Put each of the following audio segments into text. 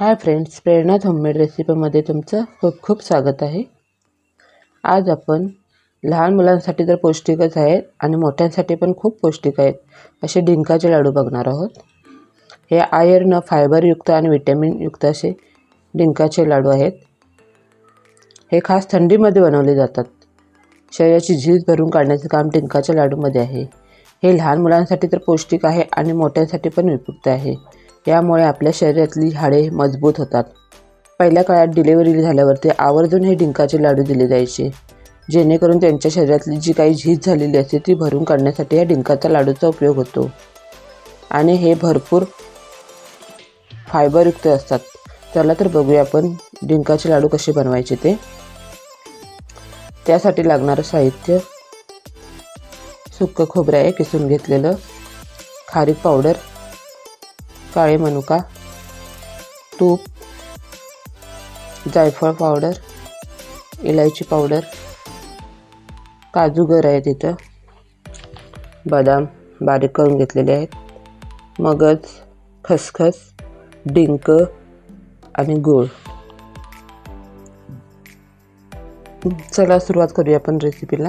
Hi friends प्रेरणा homemade रेसिपीमध्ये तुमचं खूप खूप स्वागत आहे. आज आपण लहान मुलांसाठी तर पौष्टिकच आहेत आणि मोठ्यांसाठी पण खूप पौष्टिक आहेत असे डिंकाचे लाडू बघणार आहोत. हे आयर्न फायबरयुक्त आणि विटॅमिनयुक्त असे डिंकाचे लाडू आहेत. हे खास थंडीमध्ये बनवले जातात. शरीराची झीज भरून काढण्याचं काम डिंकाच्या लाडूमध्ये आहे. हे लहान मुलांसाठी तर पौष्टिक आहे आणि मोठ्यांसाठी पण उपयुक्त आहे. यामुळे आपल्या शरीरातली हाडे मजबूत होतात. पहिल्या काळात डिलेवरी झाल्यावरती आवर्जून हे डिंकाचे लाडू दिले जायचे. जेणेकरून त्यांच्या शरीरातली जी काही झीज झालेली असते ती भरून काढण्यासाठी या डिंकाचा लाडूचा उपयोग होतो. आणि हे भरपूर फायबरयुक्त असतात. चला तर बघूया आपण डिंकाचे लाडू कसे बनवायचे ते. त्यासाठी लागणारं साहित्य सुक्कं खोबरं आहे किसून घेतलेलं खारीक पावडर काळे मनुका तूप जायफळ पावडर इलायची पावडर काजू गर आहे तिथं बदाम बारीक करून घेतलेले आहेत. मगज खसखस डिंक आणि गूळ. चला सुरुवात करूया आपण रेसिपीला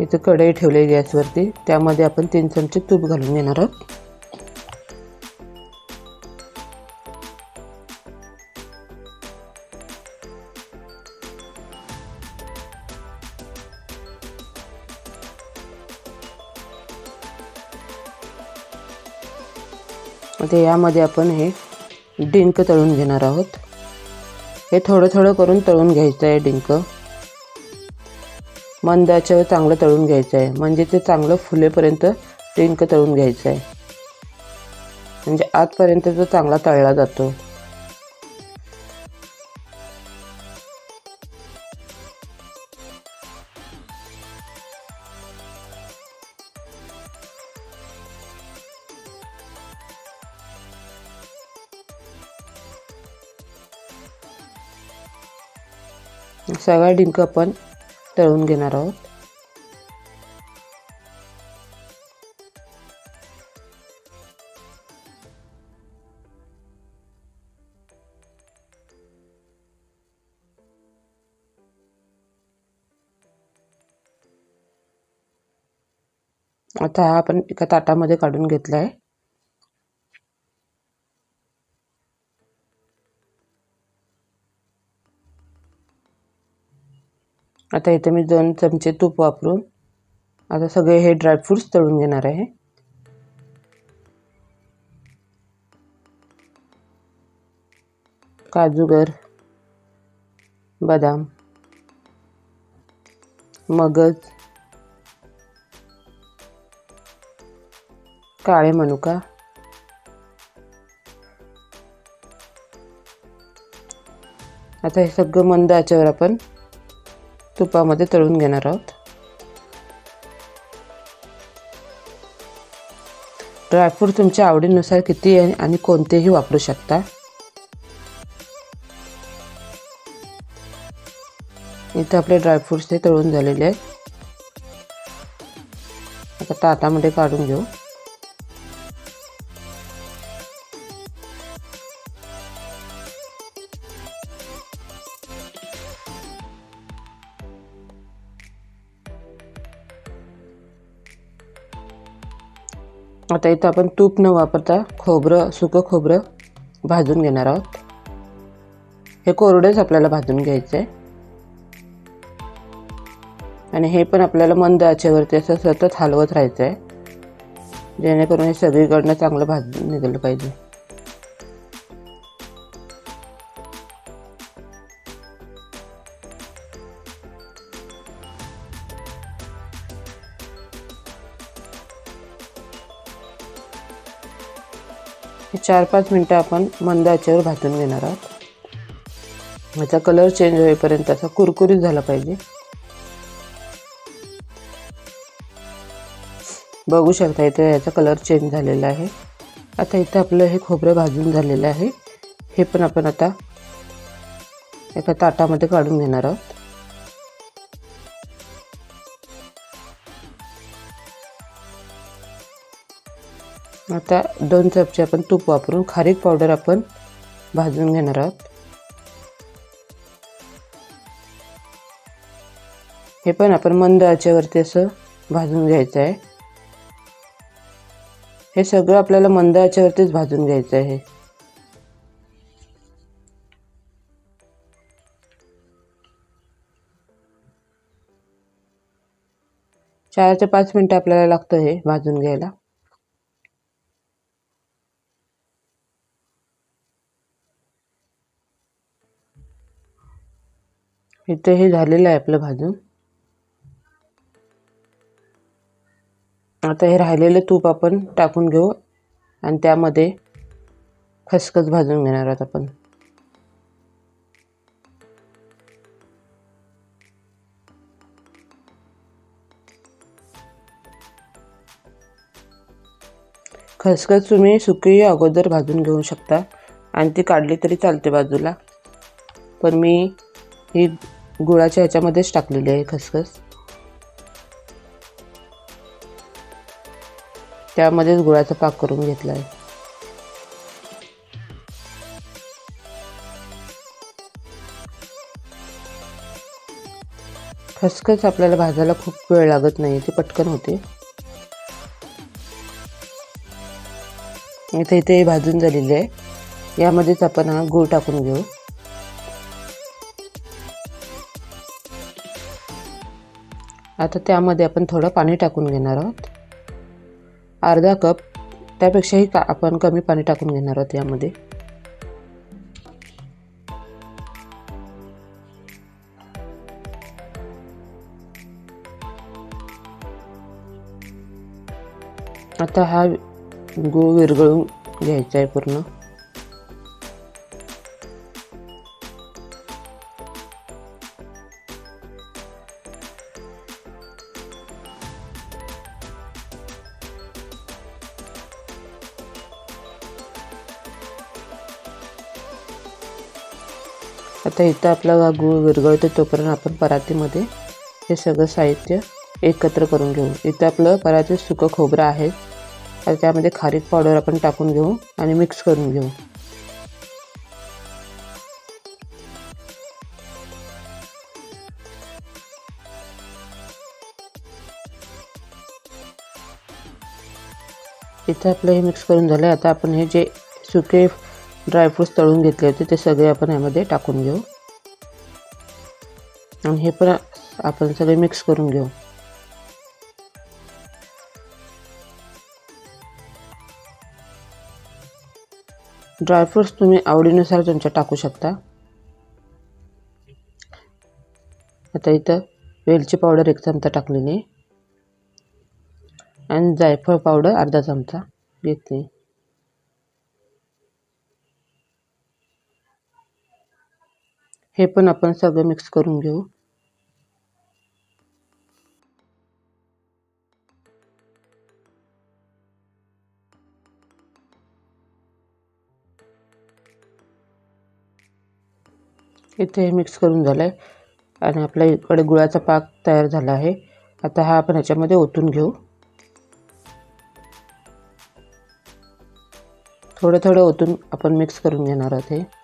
इथं कढई ठेवली गॅसवरती त्यामध्ये आपण तीन चमचे तूप घालून घेणार आहोत. आता यामध्ये आपण हे डिंक तळून घेणार आहोत. हे थोडं थोडं करून तळून घ्यायचं आहे डिंक. मंदाच्यावर चांगलं तळून घ्यायचं आहे म्हणजे ते चांगलं फुलेपर्यंत डिंक तळून घ्यायचं आहे म्हणजे आतपर्यंत तो चांगला तळला जातो. सगळा डिंक आपण तळून घेणार आहोत. आता हा आपण एका ताटामध्ये काढून घेतला आहे आता इथे मी दोन चमचे तूप वापरून आता सगळे हे ड्रायफ्रूट्स तळून घेणार आहे. काजूगर बदाम मगज काळे मनुका आता हे सगळं मंद आचेवर आपण तुपामध्ये तळून घेणार आहोत. ड्रायफ्रूट तुमच्या आवडीनुसार किती आणि कोणतेही वापरू शकता. इथं आपले ड्रायफ्रूट्स ते तळून झालेले आहेत. आता ताटामध्ये काढून घेऊ. आता इथं आपण तूप न वापरता खोबरं सुकं खोबरं भाजून घेणार आहोत. हे कोरडेच आपल्याला भाजून घ्यायचं आहे आणि हे पण आपल्याला मंद आचेवरती असं सतत हलवत राहायचं आहे जेणेकरून हे सगळीकडनं चांगलं भाजून निघालं पाहिजे. हे चार पाच मिनटं आपण मंद आचेवर भाजून घेणार आहोत. याचा कलर चेंज होईपर्यंत असा कुरकुरीत झाला पाहिजे. बघू शकता इथे याचा कलर चेंज झालेला आहे. आता इथं आपलं हे खोबरं भाजून झालेलं आहे. हे पण आपण आता एका ताटामध्ये काढून घेणार आहोत. आता दोन चमचे आपण तूप वापरून खारीक पावडर आपण भाजून घेणार आहोत. हे पण आपण मंद आचेवरती असं भाजून घ्यायचं आहे. हे सगळं आपल्याला मंद आचेवरतीच भाजून घ्यायचं आहे. चार ते पाच मिनटं आपल्याला लागतं हे भाजून घ्यायला. इथे हे झालेलं आहे आपलं भाजून. आता हे राहिलेलं तूप आपण टाकून घेऊ आणि त्यामध्ये खसखस भाजून घेणार आहोत आपण. खसखस तुम्ही सुकी अगोदर भाजून घेऊ शकता. आणि ती काढली तरी चालते बाजूला. पण मी ही गुळाच्या ह्याच्यामध्येच टाकलेली आहे खसखस. त्यामध्येच गुळाचा पाक करून घेतला आहे खसखस आपल्याला भाजायला खूप वेळ लागत नाही ते पटकन होते. इथे इथे भाजून झालेली आहे. यामध्येच आपण हा गूळ टाकून घेऊ. आता त्यामध्ये आपण थोडं पाणी टाकून घेणार आहोत. अर्धा कप त्यापेक्षाही का आपण कमी पाणी टाकून घेणार आहोत यामध्ये. आता हा गूळ विरघळून घ्यायचा आहे पूर्ण. आता इथं आपला गूळ विरघळतो तोपर्यंत आपण परातीमध्ये हे सगळं साहित्य एकत्र करून घेऊ. इथं आपलं परातीत सुकं खोबरं आहे. आता त्यामध्ये खारीक पावडर आपण टाकून घेऊ आणि मिक्स करून घेऊ. इथं आपलं हे मिक्स करून झालं आता आपण हे जे सुके ड्रायफ्रूट्स तळून घेतले होते ते सगळे आपण यामध्ये टाकून घेऊ. आणि हे पण आपण सगळे मिक्स करून घेऊ. ड्रायफ्रूट्स तुम्ही आवडीनुसार तुमच्या टाकू शकता. आता इथं वेलची पावडर एक चमचा टाकलेली आणि जायफळ पावडर अर्धा चमचा. घेतली. हे पण आपण सगळं मिक्स करून घेऊ. इथे हे मिक्स करून झालं आहे आणि आपल्या इकडे गुळाचा पाक तयार झाला आहे. आता हा आपण ह्याच्यामध्ये ओतून घेऊ. थोडं थोडं ओतून आपण मिक्स करून घेणार आहोत हे.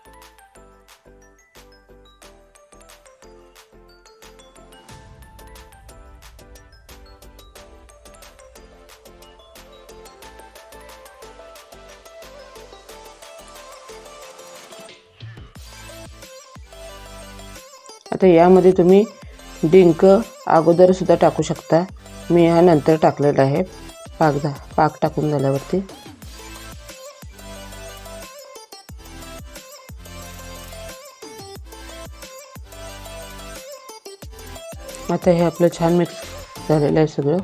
आता यामध्ये तुम्ही डिंक अगोदरसुद्धा टाकू शकता. मी हा नंतर टाकलेला आहे. पाक दा पाक टाकून झाल्यावरती. आता हे आपलं छान मिक्स झालेलं आहे सगळं.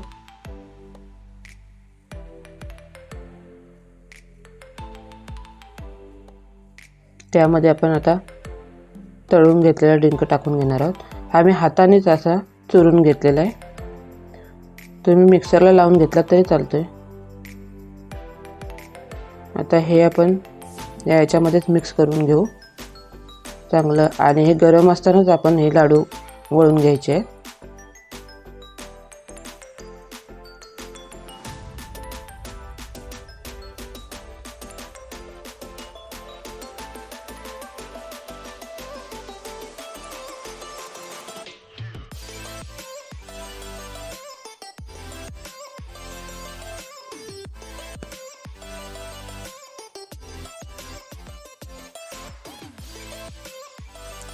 त्यामध्ये आपण आता तळून घेतलेला डिंक टाकून घेणार आहोत. हा मी हातानेच असा चुरून घेतलेला आहे. तुम्ही मिक्सरला लावून घेतला तरी चालतोय. आता हे आपण या याच्यामध्येच मिक्स करून घेऊ. चांगलं. आणि हे गरम असतानाच आपण हे लाडू वळून घ्यायचे. आहेत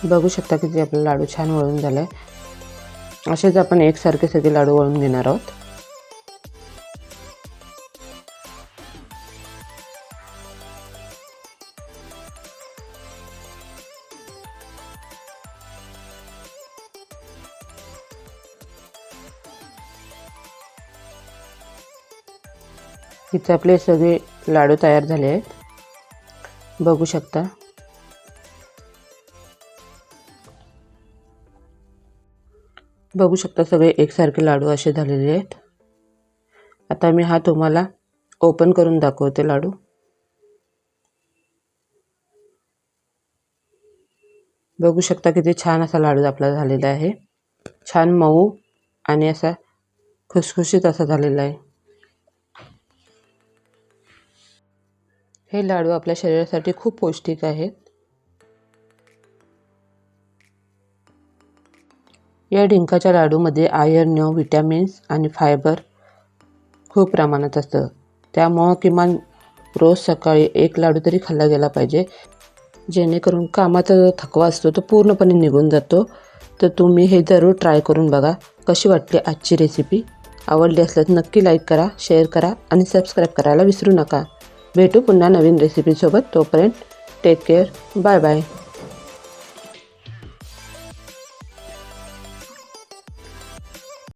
बघू शकता की ते आपला लाडू छान वळून झाला आहे असेच आपण एकसारखे सगळे लाडू वळून घेणार आहोत. इथे आपले सगळे लाडू तयार झाले आहेत. बघू शकता. बघू शकता सगळे एकसारखे लाडू असे झालेले आहेत. आता मी हा तुम्हाला ओपन करून दाखवते लाडू. बघू शकता किती छान असा लाडू आपला झालेला आहे. छान मऊ आणि असा खुसखुशीत असा झालेला आहे. हे लाडू आपल्या शरीरासाठी खूप पौष्टिक आहेत या डिंकाच्या लाडूमध्ये आयर्न विटॅमिन्स आणि फायबर खूप प्रमाणात असतं. त्यामुळं किमान रोज सकाळी एक लाडू तरी खाल्ला गेला पाहिजे. जेणेकरून कामाचा जो थकवा असतो तो पूर्णपणे निघून जातो. तर तुम्ही हे जरूर ट्राय करून बघा. कशी वाटली आजची रेसिपी आवडली असल्यास नक्की लाईक करा शेअर करा आणि सबस्क्राईब करायला विसरू नका. भेटू पुन्हा नवीन रेसिपीसोबत तोपर्यंत टेक केअर बाय बाय